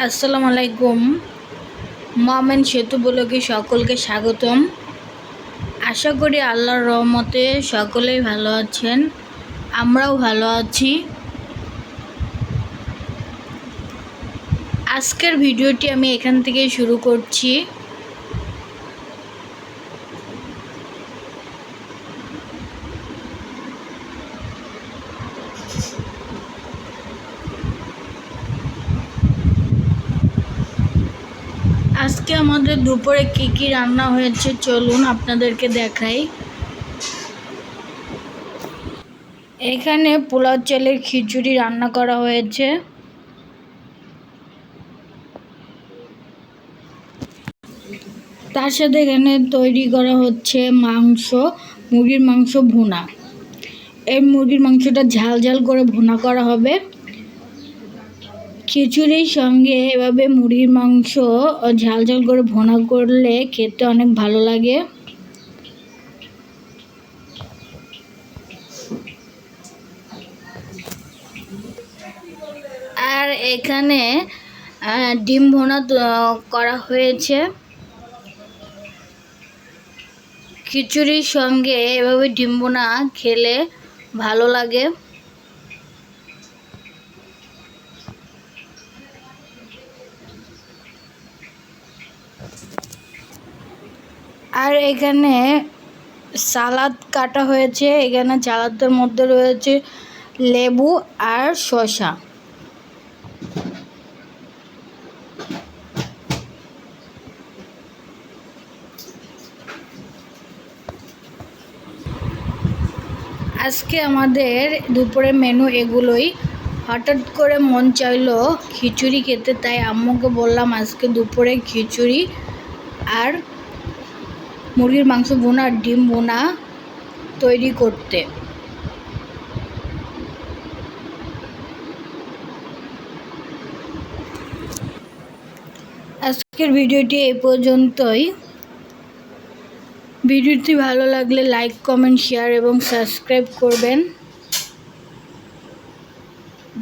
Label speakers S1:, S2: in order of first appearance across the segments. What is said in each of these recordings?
S1: আসসালামু আলাইকুম। মামেন সেতু বলকে সকলকে স্বাগতম। আশা করি আল্লাহর রহমতে সকলেই ভালো আছেন, আমরাও ভালো আছি। আজকের ভিডিওটি আমি এখান থেকে শুরু করছি। আজকে আমাদের দুপুরে কি কি রান্না হয়েছে চলুন আপনাদেরকে দেখাই। এখানে পোলাও চালের খিচুড়ি রান্না করা হয়েছে। তার সাথে এখানে তৈরি করা হচ্ছে মাংস, মুরগির মাংস ভুনা। এই মুরগির মাংসটা ঝাল ঝাল করে ভুনা করা হবে। খিচুড়ির সঙ্গে এভাবে মুরগির মাংস ঝাল ঝাল করে ভুনা করলে খেতে অনেক ভালো লাগে। আর এখানে ডিম ভোনা করা হয়েছে। খিচুড়ির সঙ্গে এভাবে ডিম ভোনা খেলে ভালো লাগে। আর এখানে সালাদ কাটা হয়েছে, এখানে সালাদের মধ্যে রয়েছে লেবু আর শসা। আজকে আমাদের দুপুরের মেনু এগুলোই। হঠাৎ করে মন চাইলো খিচুড়ি খেতে, তাই আম্মুকে বললাম আজকে দুপুরে খিচুড়ি আর মুরগির মাংস বোনা ডিম বোনা তৈরি করতে। আজকের ভিডিওটি এই পর্যন্তই। ভিডিওটি ভালো লাগলে লাইক, কমেন্ট, শেয়ার এবং সাবস্ক্রাইব করবেন।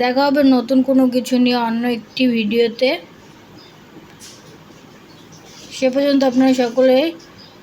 S1: দেখা হবে নতুন কোনো কিছু নিয়ে অন্য একটি ভিডিওতে। সে পর্যন্ত আপনারা সকলে